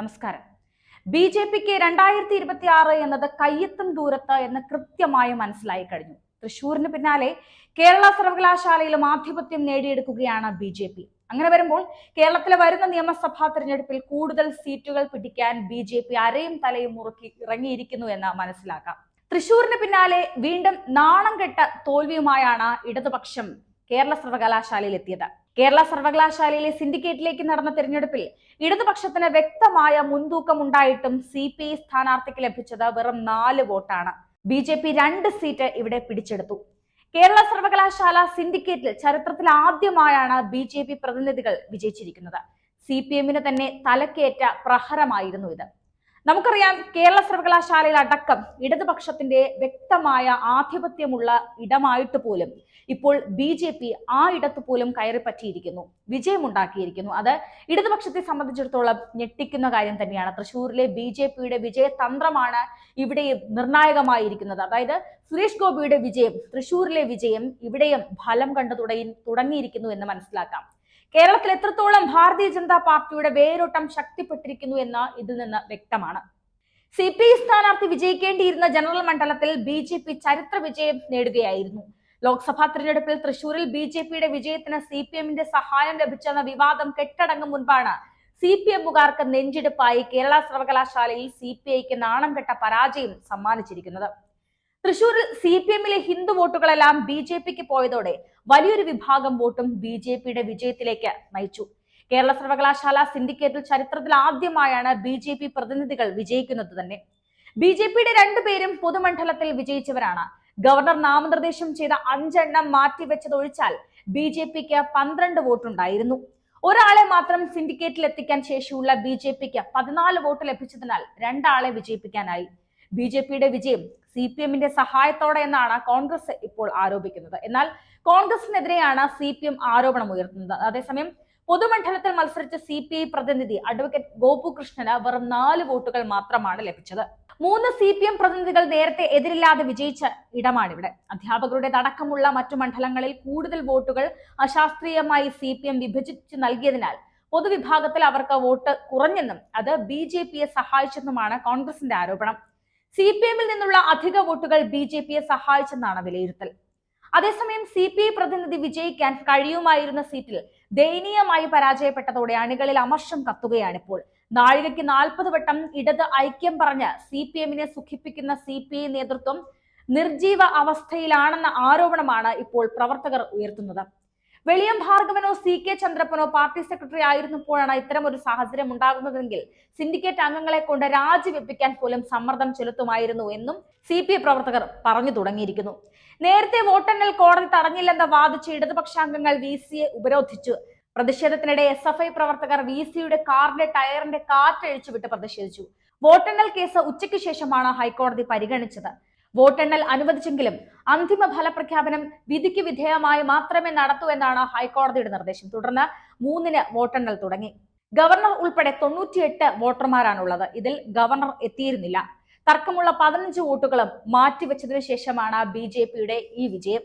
നമസ്കാരം. B J പിക്ക് രണ്ടായിരത്തി ഇരുപത്തി ആറ് എന്നത് കയ്യെത്തും ദൂരത്ത് എന്ന് കൃത്യമായി മനസ്സിലായി കഴിഞ്ഞു. തൃശൂരിന് പിന്നാലെ കേരള സർവകലാശാലയിലും ആധിപത്യം നേടിയെടുക്കുകയാണ് ബി ജെ പി. അങ്ങനെ വരുമ്പോൾ കേരളത്തിലെ വരുന്ന നിയമസഭാ തിരഞ്ഞെടുപ്പിൽ കൂടുതൽ സീറ്റുകൾ പിടിക്കാൻ ബി ജെ പി അരയും തലയും മുറുക്കി ഇറങ്ങിയിരിക്കുന്നു എന്ന് മനസ്സിലാക്കാം. തൃശൂരിന് പിന്നാലെ വീണ്ടും നാണം കെട്ട തോൽവിയുമായാണ് ഇടതുപക്ഷം കേരള സർവകലാശാലയിൽ എത്തിയത്. കേരള സർവകലാശാലയിലെ സിൻഡിക്കേറ്റിലേക്ക് നടന്ന തെരഞ്ഞെടുപ്പിൽ ഇടതുപക്ഷത്തിന് വ്യക്തമായ മുൻതൂക്കം ഉണ്ടായിട്ടും സി പി ഐ സ്ഥാനാർത്ഥിക്ക് ലഭിച്ചത് വെറും നാല് വോട്ടാണ്. ബി ജെ പി രണ്ട് സീറ്റ് ഇവിടെ പിടിച്ചെടുത്തു. കേരള സർവകലാശാല സിൻഡിക്കേറ്റിൽ ചരിത്രത്തിൽ ആദ്യമായാണ് ബി ജെ പി പ്രതിനിധികൾ വിജയിച്ചിരിക്കുന്നത്. സി പി എമ്മിന് തന്നെ തലക്കേറ്റ പ്രഹരമായിരുന്നു ഇത്. നമുക്കറിയാം കേരള സർവകലാശാലയിൽ അടക്കം ഇടതുപക്ഷത്തിന്റെ വ്യക്തമായ ആധിപത്യമുള്ള ഇടമായിട്ട് പോലും ഇപ്പോൾ ബി ജെ പി ആ ഇടത്ത് പോലും കയറി പറ്റിയിരിക്കുന്നു വിജയമുണ്ടാക്കിയിരിക്കുന്നു. അത് ഇടതുപക്ഷത്തെ സംബന്ധിച്ചിടത്തോളം ഞെട്ടിക്കുന്ന കാര്യം തന്നെയാണ്. തൃശ്ശൂരിലെ ബി ജെ പിയുടെ വിജയതന്ത്രമാണ് ഇവിടെ നിർണായകമായിരിക്കുന്നത്. അതായത് സുരേഷ് ഗോപിയുടെ വിജയം തൃശ്ശൂരിലെ വിജയം ഇവിടെയും ഫലം കണ്ടു തുടങ്ങി തുടങ്ങിയിരിക്കുന്നു എന്ന് മനസ്സിലാക്കാം. കേരളത്തിൽ എത്രത്തോളം ഭാരതീയ ജനതാ പാർട്ടിയുടെ വേരോട്ടം ശക്തിപ്പെട്ടിരിക്കുന്നു എന്ന് ഇതിൽ നിന്ന് വ്യക്തമാണ്. സി പി ഐ സ്ഥാനാർത്ഥി വിജയിക്കേണ്ടിയിരുന്ന ജനറൽ മണ്ഡലത്തിൽ ബി ജെ പി ചരിത്ര വിജയം നേടുകയായിരുന്നു. ലോക്സഭാ തിരഞ്ഞെടുപ്പിൽ തൃശൂരിൽ ബി ജെ പിയുടെ വിജയത്തിന് സി പി എമ്മിന്റെ സഹായം ലഭിച്ചെന്ന വിവാദം കെട്ടടങ്ങും മുൻപാണ് സി പി എമ്മുകാർക്ക് നെഞ്ചിടിപ്പായി കേരള സർവകലാശാലയിൽ സി പി ഐക്ക് നാണം കെട്ട പരാജയം സമ്മാനിച്ചിരിക്കുന്നത്. തൃശൂരിൽ സി പി എമ്മിലെ ഹിന്ദു വോട്ടുകളെല്ലാം ബി ജെ പിക്ക് പോയതോടെ വലിയൊരു വിഭാഗം വോട്ടും ബി ജെ പിയുടെ വിജയത്തിലേക്ക് നയിച്ചു. കേരള സർവകലാശാല സിൻഡിക്കേറ്റിൽ ചരിത്രത്തിൽ ആദ്യമായാണ് ബി ജെ പി പ്രതിനിധികൾ വിജയിക്കുന്നത് തന്നെ. ബി ജെ പിയുടെ രണ്ടുപേരും പൊതുമണ്ഡലത്തിൽ വിജയിച്ചവരാണ്. ഗവർണർ നാമനിർദ്ദേശം ചെയ്ത അഞ്ചെണ്ണം മാറ്റിവെച്ചതൊഴിച്ചാൽ ബി ജെ പിക്ക് പന്ത്രണ്ട് വോട്ടുണ്ടായിരുന്നു. ഒരാളെ മാത്രം സിൻഡിക്കേറ്റിൽ എത്തിക്കാൻ ശേഷിയുള്ള ബി ജെ പിക്ക് പതിനാല് വോട്ട് ലഭിച്ചതിനാൽ രണ്ടാളെ വിജയിപ്പിക്കാനായി. ബി ജെ പിയുടെ വിജയം സി പി എമ്മിന്റെ സഹായത്തോടെ എന്നാണ് കോൺഗ്രസ് ഇപ്പോൾ ആരോപിക്കുന്നത്. എന്നാൽ കോൺഗ്രസിനെതിരെയാണ് സി പി എം ആരോപണം ഉയർത്തുന്നത്. അതേസമയം പൊതുമണ്ഡലത്തിൽ മത്സരിച്ച സി പി ഐ പ്രതിനിധി അഡ്വക്കേറ്റ് ഗോപുകൃഷ്ണന് വെറും നാല് വോട്ടുകൾ മാത്രമാണ് ലഭിച്ചത്. മൂന്ന് സി പി എം പ്രതിനിധികൾ നേരത്തെ എതിരില്ലാതെ വിജയിച്ച ഇടമാണിവിടെ. അധ്യാപകരുടെ അടക്കമുള്ള മറ്റു മണ്ഡലങ്ങളിൽ കൂടുതൽ വോട്ടുകൾ അശാസ്ത്രീയമായി സി പി എം വിഭജിച്ച് നൽകിയതിനാൽ പൊതുവിഭാഗത്തിൽ അവർക്ക് വോട്ട് കുറഞ്ഞെന്നും അത് ബി ജെ പിയെ സഹായിച്ചെന്നുമാണ് കോൺഗ്രസിന്റെ ആരോപണം. സി പി എമ്മിൽ നിന്നുള്ള അധിക വോട്ടുകൾ ബി ജെ പിയെ സഹായിച്ചെന്നാണ് വിലയിരുത്തൽ. അതേസമയം സി പി ഐ പ്രതിനിധി വിജയിക്കാൻ കഴിയുമായിരുന്ന സീറ്റിൽ ദയനീയമായി പരാജയപ്പെട്ടതോടെ അണികളിൽ അമർഷം കത്തുകയാണിപ്പോൾ. നാഴികയ്ക്ക് നാൽപ്പത് വട്ടം ഇടത് ഐക്യം പറഞ്ഞ് സി പി എമ്മിനെ സുഖിപ്പിക്കുന്ന സി പി ഐ നേതൃത്വം നിർജീവ അവസ്ഥയിലാണെന്ന ആരോപണമാണ് ഇപ്പോൾ പ്രവർത്തകർ ഉയർത്തുന്നത്. വെളിയം ഭാർഗവനോ സി കെ ചന്ദ്രപ്പനോ പാർട്ടി സെക്രട്ടറി ആയിരുന്നപ്പോഴാണ് ഇത്തരം ഒരു സാഹചര്യം ഉണ്ടാകുന്നതെങ്കിൽ സിൻഡിക്കേറ്റ് അംഗങ്ങളെ കൊണ്ട് രാജിവെപ്പിക്കാൻ പോലും സമ്മർദ്ദം ചെലുത്തുമായിരുന്നു എന്നും സി പി ഐ പ്രവർത്തകർ പറഞ്ഞു തുടങ്ങിയിരിക്കുന്നു. നേരത്തെ വോട്ടെണ്ണൽ കോടതി തടഞ്ഞില്ലെന്ന് വാദിച്ച് ഇടതുപക്ഷാംഗങ്ങൾ വി സിയെ ഉപരോധിച്ചു. പ്രതിഷേധത്തിനിടെ എസ് എഫ് ഐ പ്രവർത്തകർ വി സിയുടെ കാറിന്റെ ടയറിന്റെ കാറ്റഴിച്ചു വിട്ട് പ്രതിഷേധിച്ചു. വോട്ടെണ്ണൽ കേസ് ഉച്ചയ്ക്ക് ശേഷമാണ് ഹൈക്കോടതി പരിഗണിച്ചത്. വോട്ടെണ്ണൽ അനുവദിച്ചെങ്കിലും അന്തിമ ഫലപ്രഖ്യാപനം വിധിക്ക് വിധേയമായി മാത്രമേ നടത്തൂ എന്നാണ് ഹൈക്കോടതിയുടെ നിർദ്ദേശം. തുടർന്ന് മൂന്നിന് വോട്ടെണ്ണൽ തുടങ്ങി. ഗവർണർ ഉൾപ്പെടെ തൊണ്ണൂറ്റിയെട്ട് വോട്ടർമാരാണുള്ളത്. ഇതിൽ ഗവർണർ എത്തിയിരുന്നില്ല. തർക്കമുള്ള പതിനഞ്ച് വോട്ടുകളും മാറ്റിവെച്ചതിനു ശേഷമാണ് ബി ഈ വിജയം.